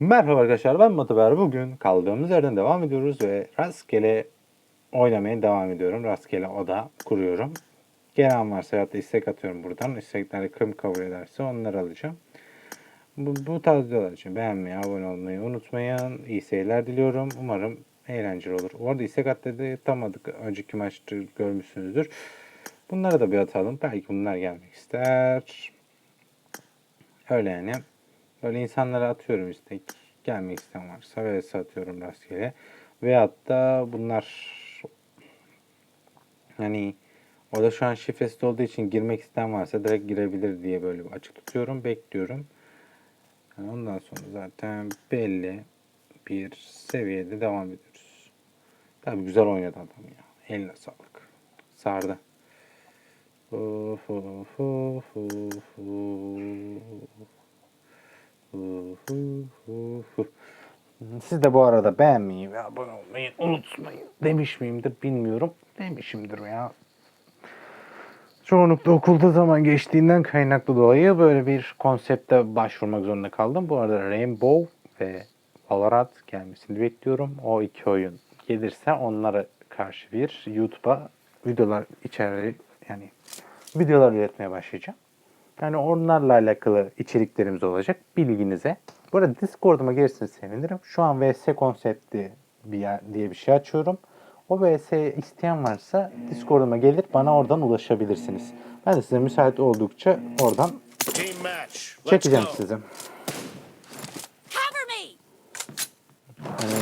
Merhaba arkadaşlar ben Mataber. Bugün kaldığımız yerden devam ediyoruz ve rastgele oynamaya devam ediyorum. Rastgele oda kuruyorum. Gelen varsa ya da istek atıyorum buradan. İstekleri kim kabul ederse onları alacağım. Bu, bu tarz videolar için beğenmeyi, abone olmayı unutmayın. İyi seyirler diliyorum. Umarım eğlenceli olur. Bu arada istek at dedi atamadık. Önceki maçta görmüşsünüzdür. Bunları da bir atalım. Belki bunlar gelmek ister. Öyle yani. Böyle insanlara atıyorum istek. Gelmek isteyen varsa ve satıyorum rastgele. Veyahut da bunlar hani o da şu an şifresi olduğu için girmek isteyen varsa direkt girebilir diye böyle açık tutuyorum. Bekliyorum. Yani ondan sonra zaten belli bir seviyede devam ediyoruz. Tabi güzel oynadı adam ya. Eline sağlık. Sardı. Uf, uf, uf, uf, uf. Siz de bu arada beğenmeyi ve abone olmayı unutmayın. Demiş miyimdir bilmiyorum. Demişimdir ya. Çoğunlukla okulda zaman geçtiğinden kaynaklı dolayı böyle bir konsepte başvurmak zorunda kaldım. Bu arada Rainbow ve Valorant gelmesini bekliyorum. O iki oyun gelirse onlara karşı bir YouTube'a videolar içeri yani videolar üretmeye başlayacağım. Yani onlarla alakalı içeriklerimiz olacak bilginize. Bu arada Discord'uma gelirseniz sevinirim. Şu an VS konsepti bir yer diye bir şey açıyorum. O VS isteyen varsa Discord'uma gelir bana oradan ulaşabilirsiniz. Ben de size müsait oldukça oradan çekeceğim sizi. Hani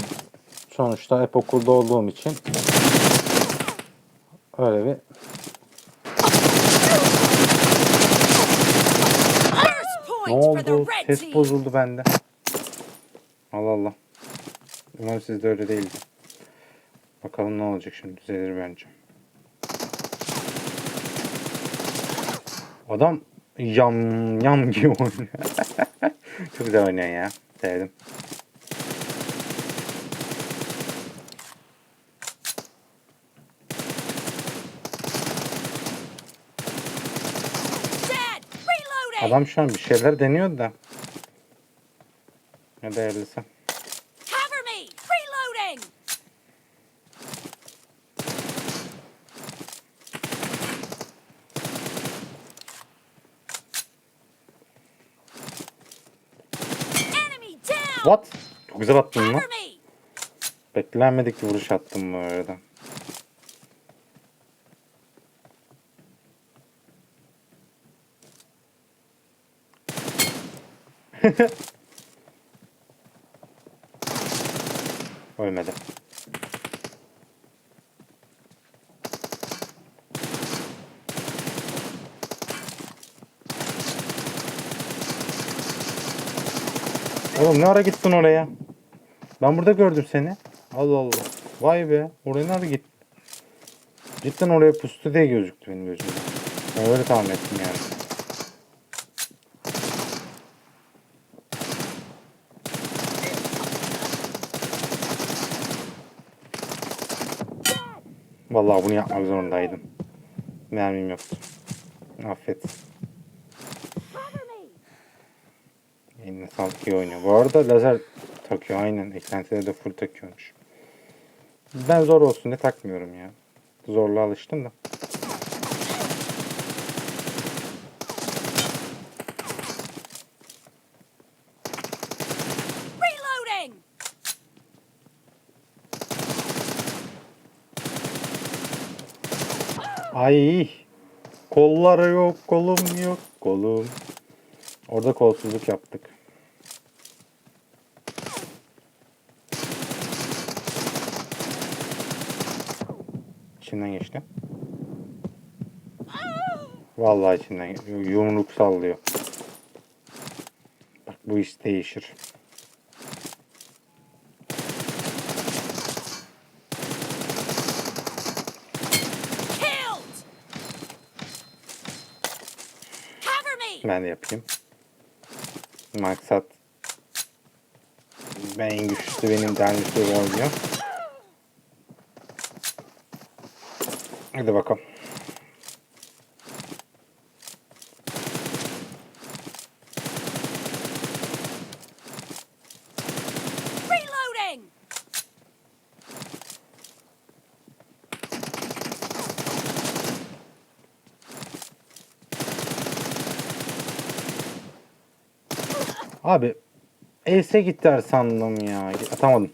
sonuçta hep okulda olduğum için öyle bir First ne point for the oldu? red Ses bozuldu bende. Allah Allah. Umarım sizde öyle değildi. Bakalım ne olacak şimdi düzelir bence. Adam yam yam gibi oynuyor. Çok güzel oynuyor ya. Sevdim. Adam şu an bir şeyler deniyor da. Ne değerlisi. Cover me! Reloading! Enemy down! What? Çok güzel attın lan. Beklenmedik bir vuruş attım bu arada. Ölmedi. Oğlum ne ara gittin oraya? Ben burada gördüm seni. Allah Allah. Vay be. Oraya nerede gittin? Cidden oraya pustu diye gözüktü benim gözümde. Ben öyle tahmin ettim yani. Vallahi bunu yapmak zorundaydım. Mermim yoktu. Affet. Eline sağlık iyi oynuyor. Bu arada lazer takıyor aynen. Eklentileri de full takıyormuş. Ben zor olsun diye takmıyorum ya. Zorla alıştım da. Ay. Kolları yok, kolum yok, kolum. Orada kolsuzluk yaptık. İçinden geçti. Vallahi içinden. Yumruk sallıyor. Bak bu iş değişir. Ben de yapayım. Maksat ben en güçlüsü benim dermişte oynuyor. Hadi bakalım. Abi Ace gider sandım ya. Atamadım.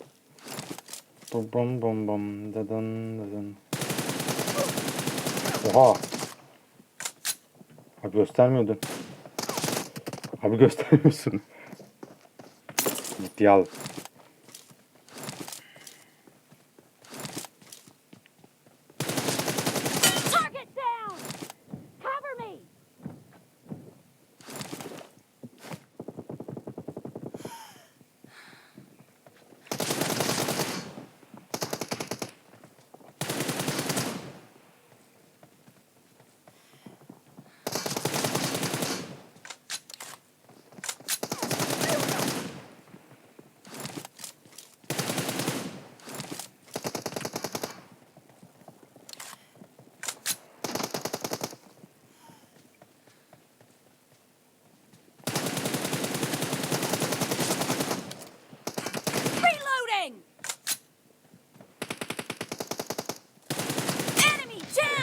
Bum bum bum bum dadın dadın. Oha. Abi göstermiyordun. Abi göstermiyorsun. Ciddiye al.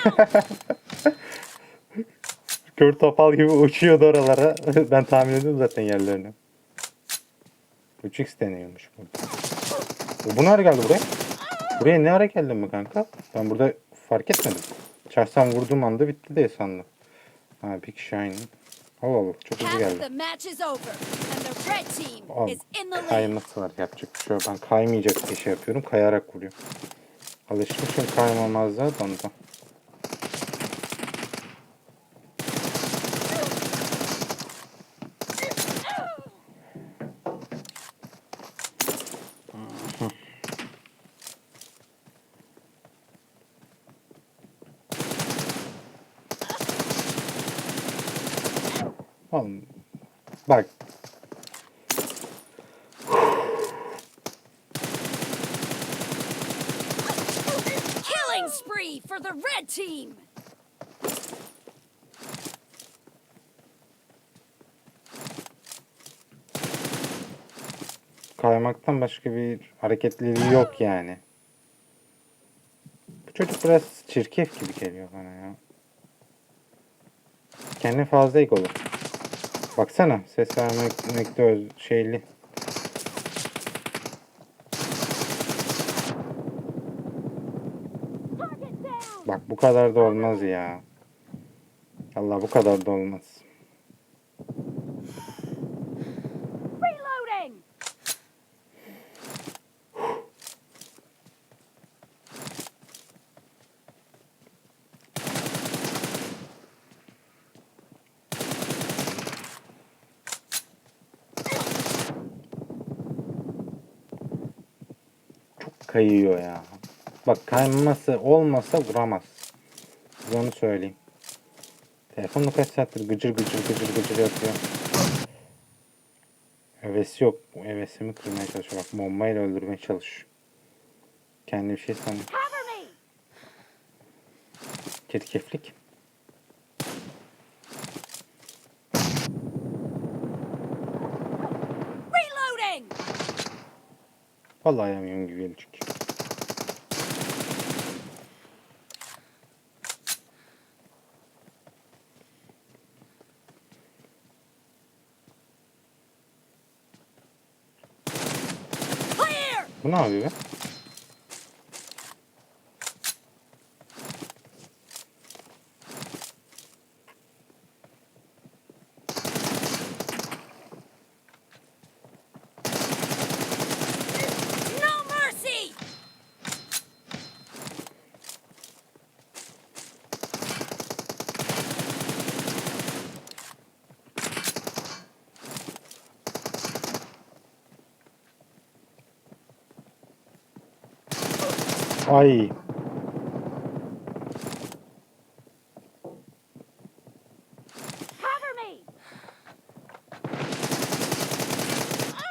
Kör topal gibi uçuyordu oralara. ben tahmin ediyorum zaten yerlerini. 3x deniyormuş bu. Bu ne ara geldi buraya? Buraya ne ara geldin mi kanka? Ben burada fark etmedim. Çarşam vurduğum anda bitti diye sandım. Ha bir kişi aynı. Allah Allah çok hızlı geldi. lead. Kayması var yapacak bir şey yok. Ben kaymayacak diye şey yapıyorum. Kayarak vuruyorum. Alışmışım kaymamazlığa da ondan. Oğlum, bak Killing spree for the red team! kaymaktan başka bir hareketliliği yok yani. Bu çocuk biraz çirkef gibi geliyor bana ya. Kendi fazla egolu. Baksana ses vermekte şeyli. Target down! Bak bu kadar da olmaz ya. Allah bu kadar da olmaz. Çok kayıyor ya. Bak kayması olmasa vuramaz. Size onu söyleyeyim. Telefonla kaç saattir gıcır gıcır gıcır gıcır yapıyor. Hevesi yok. Bu hevesimi kırmaya çalışıyor. Bak bombayla öldürmeye çalışıyor. Kendi bir şey me! Çirkeflik. Vallahi yamıyorum gibi çünkü. Bu ne yapıyor be? Ay.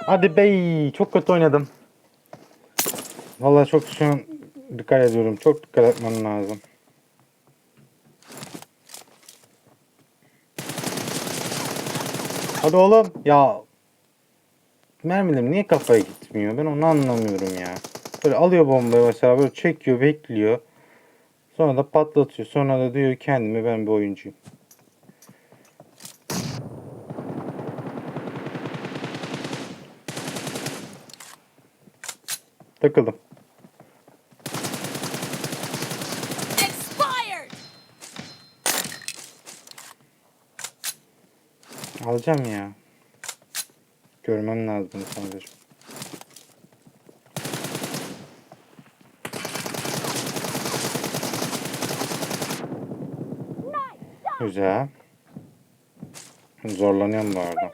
Hadi bey. Çok kötü oynadım. Vallahi çok şu an dikkat ediyorum. Çok dikkat etmem lazım. Hadi oğlum. Ya mermilerim niye kafaya gitmiyor? Ben onu anlamıyorum ya. Böyle alıyor bombayı mesela böyle çekiyor bekliyor. Sonra da patlatıyor. Sonra da diyor kendime ben bir oyuncuyum. Takıldım. Alacağım ya. Görmem lazım sanırım. Güzel. Zorlanıyorum bu arada.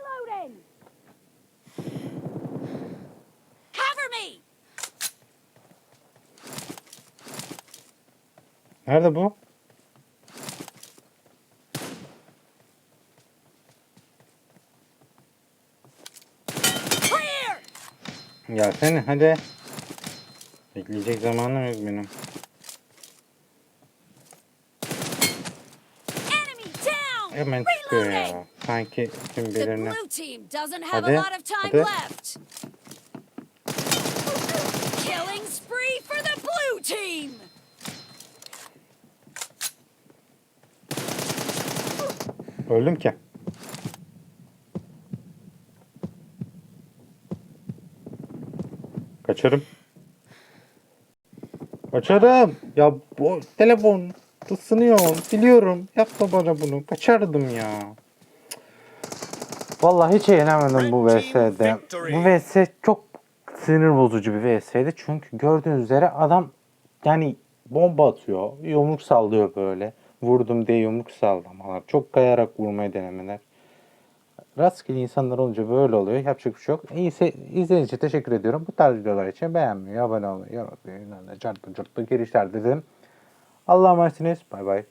Nerede bu? Clear! Gelsene hadi. Bekleyecek zamanım yok benim. Hemen çıkıyor ya. Sanki tüm The belirine. blue team doesn't have Hadi, a lot of time hadi. left. Killing spree for the blue team! Öldüm ki. Kaçarım. Kaçarım. Ya bu telefon ısınıyor. Biliyorum. Yapma bana bunu. Kaçardım ya. Vallahi hiç eğlenemedim bu VS'de. Bu VS çok sinir bozucu bir VS'ydi. Çünkü gördüğünüz üzere adam yani bomba atıyor. Yumruk sallıyor böyle. Vurdum diye yumruk sallamalar. Çok kayarak vurmayı denemeler. Rastgele insanlar olunca böyle oluyor. Yapacak bir şey yok. İyisi, izlediğiniz için teşekkür ediyorum. Bu tarz videolar için beğenmeyi, abone olmayı, yorum yapmayı, çarpı çarpı girişler dedim. Allah'a emanetsiniz. Bay bay.